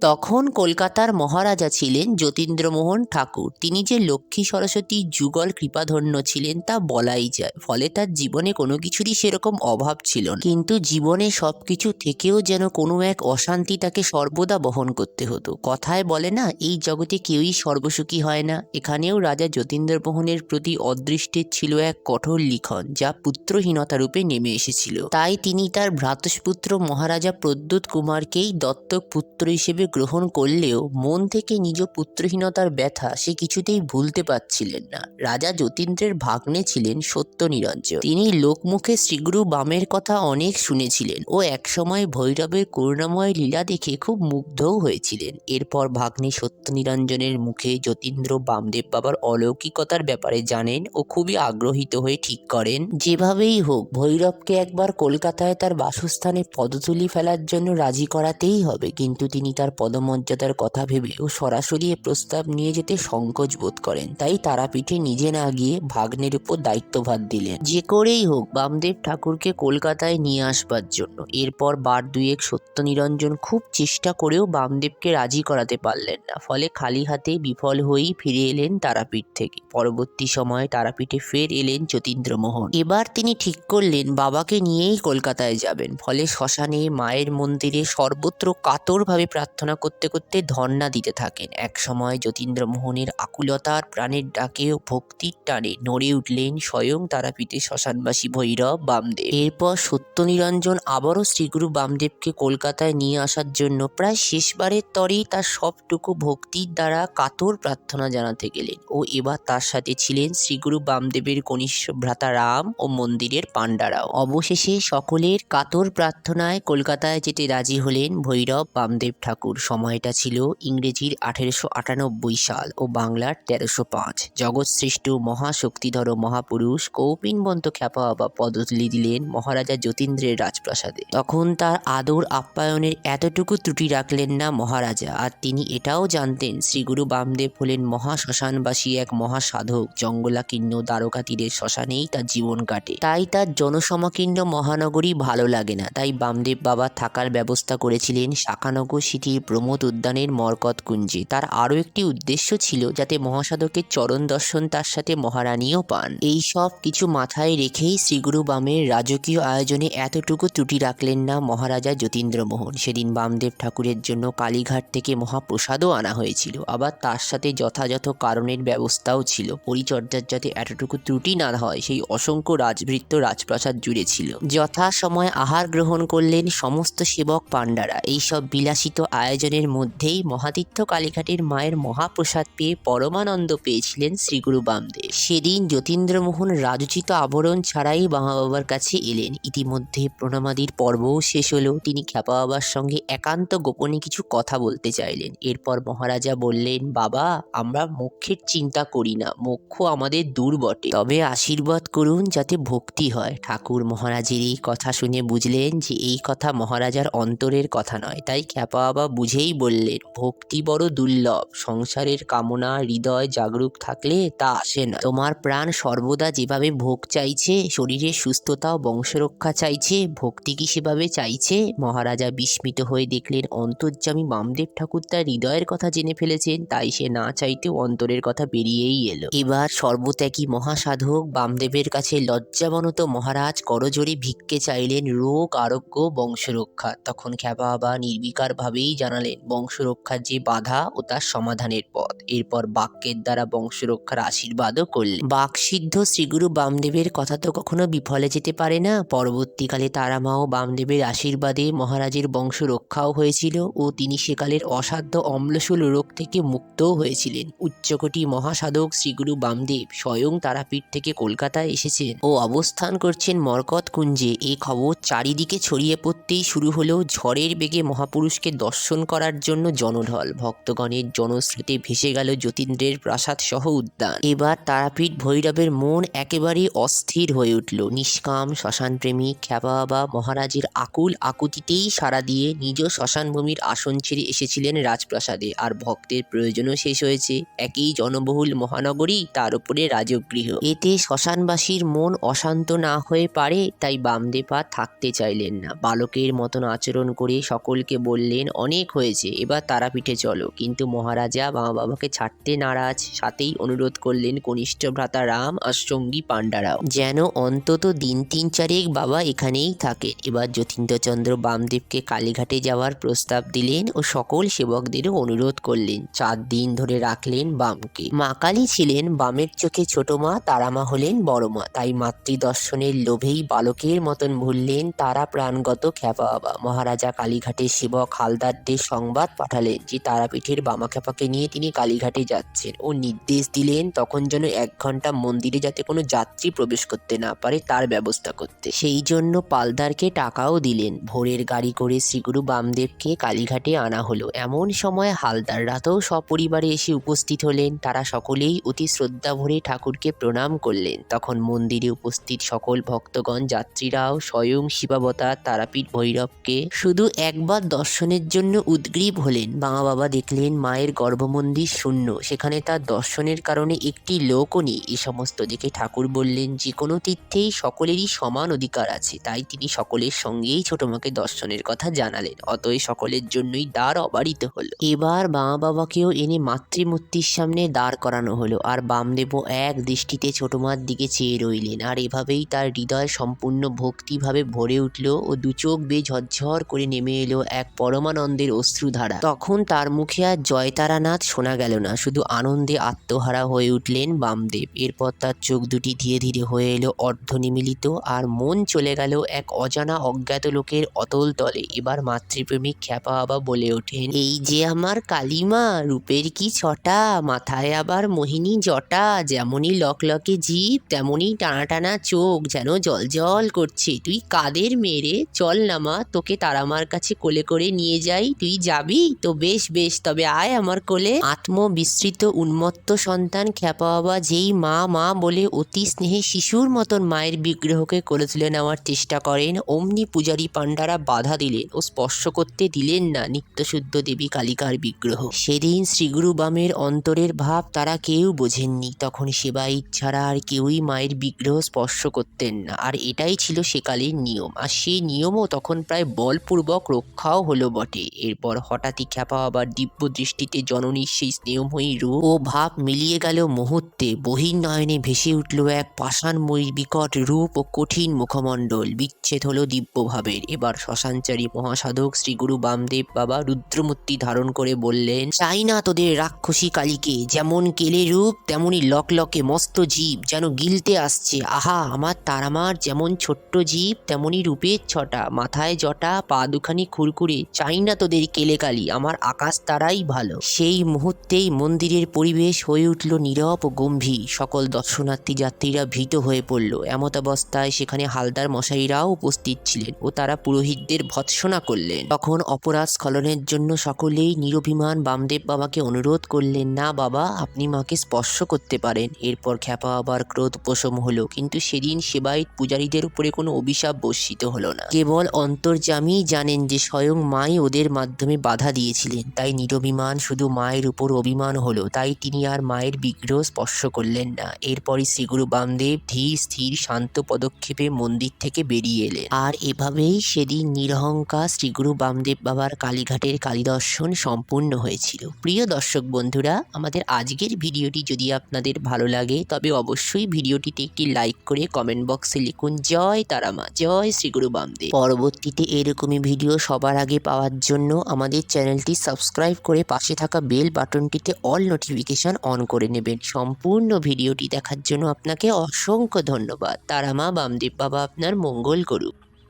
তখন কলকাতার মহারাজা ছিলেন যতীন্দ্রমোহন ঠাকুর। তিনি যে লক্ষ্মী সরস্বতী যুগল কৃপাধন্য ছিলেন তা বলাই যায়। ফলে তার জীবনে কোনো কিছুরই সেরকম অভাব ছিল না। কিন্তু জীবনে সব কিছু থেকেও যেন কোনো এক অশান্তি তাকে সর্বদা বহন করতে হতো। কথায় বলে না, এই জগতে কেউই সর্বসুখী হয় না। এখানেও রাজা যতীন্দ্রমোহনের প্রতি অদৃষ্টের ছিল এক কঠোর লিখন, যা পুত্রহীনতা রূপে নেমে এসেছিল। তাই তিনি তার ভ্রাতুষ্পুত্র মহারাজা প্রদ্যুৎ কুমারকেই দত্তক পুত্র হিসেবে গ্রহণ করলেও মন থেকে নিজ পুত্রহীনতার ব্যথা সে কিছুতেই ভুলতে পারছিলেন না। রাজা যতীন্দ্রের ভাগ্নে ছিলেন সত্য নিরঞ্জন তিনি লোকমুখে শ্রীগুরু বামের কথা অনেক শুনেছিলেন ও একসময় ভৈরবের করুণাময় লীলা দেখে খুব মুগ্ধও হয়েছিলেন। এরপর ভাগ্নে সত্য নিরঞ্জনের মুখে যতীন্দ্র বামদেব বাবার অলৌকিকতার ব্যাপারে জানেন ও খুবই আগ্রহিত হয়ে ঠিক করেন, যেভাবেই হোক, ভৈরবকে একবার কলকাতায় তার বাসস্থানে পদতুলি ফেলার জন্য রাজি করাতেই হবে। কিন্তু তিনি তার পদমর্যাদার কথা ভেবে ও সরাসরি এ প্রস্তাব নিয়ে যেতে সংকোচ বোধ করেন। তাই তারাপীঠে নিজে না গিয়ে ভাগ্নের উপর দায়িত্বভার দিলেন। যে করেই হোক, বামদেব ঠাকুরকে কলকাতায় নিয়ে আসবার জন্য। এরপর বার দুয়েক সত্য নিরঞ্জন খুব চেষ্টা করেও বামদেবকে রাজি করাতে পারলেন না। ফলে খালি হাতে বিফল হয়েই ফিরে এলেন তারাপীঠ থেকে। পরবর্তী সময়ে তারাপীঠে ফের এলেন যতীন্দ্রমোহন। এবার তিনি ঠিক করলেন, বাবাকে নিয়েই কলকাতায় যাবেন। ফলে শ্মশানে, মায়ের মন্দিরে সর্বত্র কাতরভাবে প্রার্থনা করতে করতে ধর্ণা দিতে থাকেন। এক সময় যতীন্দ্রমোহনের আকুলতার প্রাণের ডাকে ও ভক্তির টানে নড়ে উঠলেন স্বয়ং তারাপীঠে শ্মশানবাসী ভৈরব বামদেব। এরপর সত্যনিরঞ্জন আবারও শ্রীগুরু বামদেবকে কলকাতায় নিয়ে আসার জন্য প্রায় শেষবারের তরেই তার সবটুকু ভক্তির দ্বারা কাতর প্রার্থনা জানাতে গেলেন ও এবার তার সাথে ছিলেন শ্রীগুরু বামদেবের কনিষ্ঠ ভ্রাতা রাম ও মন্দিরের পাণ্ডারাও। অবশেষে সকলের কাতর প্রার্থনায় কলকাতায় যেতে রাজি হলেন ভৈরব বামদেব ঠাকুর। সময়টা ছিল ইংরেজির আঠেরোশো আটানব্বই সাল ও বাংলার তেরোশো পাঁচ। জগৎশ্রেষ্ঠ মহাশক্তিধর মহাপুরুষ কৌপিনবন্ত খ্যাপা বাবা পদতুলি দিলেন মহারাজা যতীন্দ্রের রাজপ্রাসাদে। তখন তার আদর আপ্যায়নের এতটুকু ত্রুটি রাখলেন না মহারাজা, আর তিনি এটাও জানতেন শ্রীগুরু বামদেব হলেন মহা শ্মশানবাসী এক মহাসাধক। জঙ্গলাকীর্ণ দ্বারকা তীরের শ্মশানেই তার জীবন কাটে। তাই তার জনসমাকীর্ণ মহানগরী ভালো লাগে না। তাই বামদেব বাবা থাকার ব্যবস্থা করেছিলেন শাখানগর সিটির প্রমোদ উদ্যানের মরকত কুঞ্জে তার আরও একটি উদ্দেশ্য ছিল যাতে মহাসাধকের চরণ দর্শন তার সাথে মহারানীও পান। এই সব কিছু মাথায় রেখেই শ্রীগুরু বামের রাজকীয় আয়োজনে এতটুকু ত্রুটি রাখলেন না মহারাজা যতীন্দ্রমোহন। সেদিন বামদেব ঠাকুরের জন্য কালীঘাট থেকে মহাপ্রসাদও আনা হয়েছিল। আবার তার সাথে যথাযথ কারণের ব্যবস্থাও ছিল। পরিচর্যার যাতে এতটুকু ত্রুটি না হয়, সেই অসংখ্য রাজভৃত্য রাজপ্রাসাদ জুড়ে ছিল। যথা সময় আহার গ্রহণ করলেন সমস্ত সেবক পাণ্ডারা। এইসব বিলাসিত আয়োজনের মধ্যেই মহাতীর্থ কালীঘাটের মায়ের মহাপ্রসাদ পেয়ে পরমানন্দ পেয়েছিলেন শ্রীগুরু বামদেব। সেদিন যতীন্দ্রমোহন রাজোচিত আবরণ ছাড়াই বামা বাবার কাছে এলেন। ইতিমধ্যে প্রণামাদির পর্বও শেষ হলো। তিনি খ্যাপা বাবার সঙ্গে একান্ত গোপনে কিছু কথা বলতে চাইলেন। এরপর মহারাজা বললেন, বাবা, আমরা মোক্ষের চিন্তা করি না। মোক্ষ আমাদের দূর বটে। তবে আশীর্বাদ করুন যাতে ভক্তি হয়। ঠাকুর মহারাজের এই কথা শুনে বুঝলেন যে এই কথা মহারাজার অন্তরের কথা নয়। তাই খ্যাপা বাবা বুঝেই বললেন, ভক্তি বড় দুর্লভ। সংসারের কামনা, হৃদয় জাগরুক থাকলে তা আসে না। তোমার প্রাণ সর্বদা যেভাবে ভোগ চাইছে, শরীরের সুস্থতা ও বংশরক্ষা চাইছে, ভক্তি কি সেভাবে চাইছে? মহারাজা বিস্মিত হয়ে দেখলেন, অন্তর্যামী বামদেব ঠাকুর তার হৃদয়ের কথা জেনে ফেলেছেন, তাই সে না চাইতেও অন্তরের কথা বেরিয়েই এলো। এবার সর্বত্যাগী মহাসাধক বামদেবের কাছে লজ্জাবনত মহারাজ করজোরে ভিক্ষে চাইলেন, রোগ, আরোগ্য, বংশরক্ষা। তখন খ্যাপা বাবা নির্বিকারভাবেই জানালেন বংশরক্ষার যে বাধা ও তার সমাধানের পথ। এরপর বাক্যের দ্বারা বংশরক্ষার আশীর্বাদও করলেন। বাকসিদ্ধ শ্রীগুরু বামদেবের কথা তো কখনো বিফলে যেতে পারে না। পরবর্তীকালে তারামা ও বামদেবের আশীর্বাদে মহারাজের বংশ রক্ষাও হয়েছিল ও তিনি সেকালের অসাধ্য অম্লশূল রোগ থেকে মুক্তও হয়েছিলেন। উচ্চকোটি মহাসাধক শ্রীগুরু বামদেব স্বয়ং তারাপীঠ থেকে কলকাতায় এসেছেন ও অবস্থান করছেন মরকত কুঞ্জে। এ খবর চারিদিকে ছড়িয়ে পড়তেই শুরু হলেও ঝড়ের বেগে মহাপুরুষকে দর্শন করার জন্য জনঢল। ভক্তগণের জনশ্রুতি ভেসে গেল যতীন্দ্রের প্রাসাদ সহ উদ্যান। এবার তারাপীঠ ভৈরবের মন একেবারেই অস্থির হয়ে উঠল। নিষ্কাম, শ্মশানপ্রেমী, খ্যাপা বাবা মহারাজের আকুল আকুতিতেই সাড়া দিয়ে নিজ শ্মশানভূমির আসন ছেড়ে এসেছিলেন রাজপ্রাসাদে। আর ভক্তের প্রয়োজনও শেষ হয়েছে। একই জনবহুল মহানগরী তার উপরে রাজগৃহ। এতে শ্মশানবাসীর মন অশান্ত না হয়ে পারে, তাই বামদেব আর থাকতে চাইলেন না। বালকের মতন আচরণ করে সকলকে বললেন, অনেক হয়েছে, এবার তারাপীঠে চলো। কিন্তু মহারাজা মা বাবাকে ছাড়তে নারাজ, সাথেই অনুরোধ করলেন কনিষ্ঠ ভ্রাতা রাম আর সঙ্গী পাণ্ডারাও। যেন অন্তত দিন তিন চারেক বাবা এখানেই থাকে। এবার যতীন্দ্রচন্দ্র বামদেবকে কালীঘাটে যাওয়ার প্রস্তাব দিলেন ও সকল সেবকদেরও অনুরোধ করলেন। চার দিন ধরে রাখলেন বামকে। মা কালী ছিলেন বামের চোখে ছোট মা, তারামা হলেন বড় মা। তাই মাতৃদর্শনের লোভেই বালকের মতন ভুললেন তারা প্রাণগত খ্যাপা বাবা মহারাজা কালীঘাটের সেবক হালদারদের সংবাদ পাঠালেন যে তারাপীঠের বামা খ্যাপাকে নিয়ে তিনি কালীঘাটে যাচ্ছেন ও নির্দেশ দিলেন তখন যেন এক ঘণ্টা মন্দিরে যাতে কোনো যাত্রী প্রবেশ করতে না পারে তার ব্যবস্থা করতে। সেই জন্য পালদারকে টাকাও দিলেন। ভোরের গাড়ি করে শ্রীগুরু বামদেবকে কালীঘাটে আনা হলো। এমন সময় হালদাররা তো সপরিবারে এসে উপস্থিত হলেন। তারা সকলেই অতি শ্রদ্ধা ভরে ঠাকুরকে প্রণাম করলেন। তখন মন্দিরে উপস্থিত সকল ভক্তগণ, যাত্রীরাও স্বয়ং শিবাবতার, তারাপীঠ ভৈরবকে শুধু একবার দর্শনের জন্য উদ্গ্রীব হলেন। বাবা বাবা দেখলেন মায়ের গর্ভমন্দির শূন্য। সেখানে তার দর্শনের কারণে একটি লোকও নেই। এ সমস্ত দেখে ঠাকুর বললেন, যে কোনো তীর্থেই সকলেরই সমান অধিকার আছে। তাই তিনি সকলের সঙ্গেই ছোট মাকে দর্শনের কথা জানালেন। অতএব সকলের জন্যই দ্বার অবারিত হলো। এবার বাবা বাবাকেও এনে মাতৃমূর্তির সামনে দাঁড় করানো হলো আর বামদেব এক দৃষ্টিতে ছোট মার দিকে চেয়ে রইলেন। আর এভাবেই তার হৃদয় সম্পূর্ণ ভক্তিভাবে ভরে উঠল ও দু চোখ বেয়ে ঝরঝর করে নেমে এলো এক পরমানন্দের অশ্রুধারা। তখন তার মুখে আর জয়তারানাথ শোনা গেল না। শুধু আনন্দে আত্মহারা হয়ে উঠলেন বামদেব। এরপর তার চোখ দুটি ধীরে ধীরে হয়ে এলো অর্ধ নিমিলিত আর মন চলে গেল এক অজানা অজ্ঞাত লোকের অতল তলে। এবার মাতৃপ্রেমিক খ্যাপা বাবা বলে ওঠেন, এই যে আমার কালিমা, রূপের কি ছটা? মাথায় আবার মোহিনী জটা। যেমনই লকলকে জিভ তেমনই টানা টানা চোখ। যেন জল জল করছে। তুই কাদের মেরে? চল না মা, তোকে তারামার কাছে কোলে করে নিয়ে যাই। তুই যাবি? তো বেশ বেশ। তবে আয় আমার কোলে। আত্মবিস্মৃত উন্মত্ত সন্তান খ্যাপা বাবা যেই মা মা বলে অতি স্নেহে শিশুর মতন মায়ের বিগ্রহকে কোলে তুলে নেওয়ার চেষ্টা করেন, অমনি পূজারী পাণ্ডারা বাধা দিলেন ও স্পর্শ করতে দিলেন না নিত্যশুদ্ধ দেবী কালিকার বিগ্রহ। সেদিন শ্রীগুরু বামের অন্তরের ভাব তারা কেউ বোঝেননি। তখন সেবায়িত ছাড়া আর কেউই মায়ের বিগ্রহ স্পর্শ করতেন না। আর এটাই ছিল সেকালের নিয়ম। আর সেই নিয়মও তখন প্রায় বলপূর্বক রক্ষাও হলো বটে। এরপর হঠাৎই খ্যাপা আবার দিব্য দৃষ্টিতে জননীর সেই স্নেহময়ী রূপ ও ভাব মিলিয়ে গেল মুহূর্তে। বহির্নয়নে ভেসে উঠল এক পাষাণময়ীর বিকট রূপ ও কঠিন মুখমণ্ডল। বিচ্ছেদ হলো দিব্যভাবের। এবার শ্মশানচারী মহাসাধক শ্রী গুরু বামদেব বাবা রুদ্রমূর্তি ধারণ করে বললেন, চাই না তোদের রাক্ষসী কালীকে। যেমন কেলে রূপ তেমনই লকলকে মস্ত জীব যেন গিলতে আসছে। আহা, আমার তারামার যেমন ছোট্ট জীব তেমনই রূপের ছটা। মাথায় জটা, পা দুখানি খুরকুরে চাই না তোদের কেলে কালী আমার আকাশ তারাই ভালো। সেই মুহূর্তেই মন্দিরের পরিবেশ হয়ে উঠল নীরব ও গম্ভীর। সকল দর্শনার্থী যাত্রীরা ভীত হয়ে পড়ল। এমত অবস্থায় সেখানে হালদার মশাইরাও উপস্থিত ছিলেন ও তারা পুরোহিতদের ভৎসনা করলেন। তখন অপরাধ স্খলনের জন্য সকলেই নিরভিমান বামদেব বাবাকে অনুরোধ করলেন, না বাবা, আপনি মাকে স্পর্শ করতে পারেন। এরপর খ্যাপা আবার ক্রোধ উপশম হলো। কিন্তু সেদিন সেবায়িত পূজারীদের উপরে কোনো অভিশাপ বর্ষিত হলো না। কেবল অন্তর্যামী জানেন যে স্বয়ং মাই ওদের মাধ্যমে বাধা দিয়েছিলেন। তাই নিরভিমান শুধু মায়ের উপর অভিমান হলো, তাই তিনি আর মায়ের বিগ্রহ স্পর্শ করলেন না। এরপরই শ্রীগুরু বামদেব ধীর, স্থির, শান্ত পদক্ষেপে মন্দির থেকে বেরিয়ে এলেন। আর এভাবেই সেদিন নিরহংকার শ্রীগুরু বামদেব বাবার কালীঘাটের কালীদর্শন সম্পূর্ণ হয়েছিল। প্রিয় দর্শক বন্ধুরা, আমাদের আজকের ভিডিওটি যদি আপনাদের ভালো লাগে, তবে অবশ্যই ভিডিওটিতে একটি লাইক করে কমেন্ট বক্সে লিখুন, জয় তারামা, জয় শ্রীগুরু বামদেব। পরবর্তীতে এরকমই ভিডিও সবার আগে পাওয়ার জন্য আমাদের চ্যানেলটি সাবস্ক্রাইব করে পাশে থাকা বেল বাটনটিতে অল নোটিফিকেশান অন করে নেবেন। সম্পূর্ণ ভিডিওটি দেখার জন্য আপনাকে অসংখ্য ধন্যবাদ। তারা মা বামদেব বাবা আপনার মঙ্গল করুক।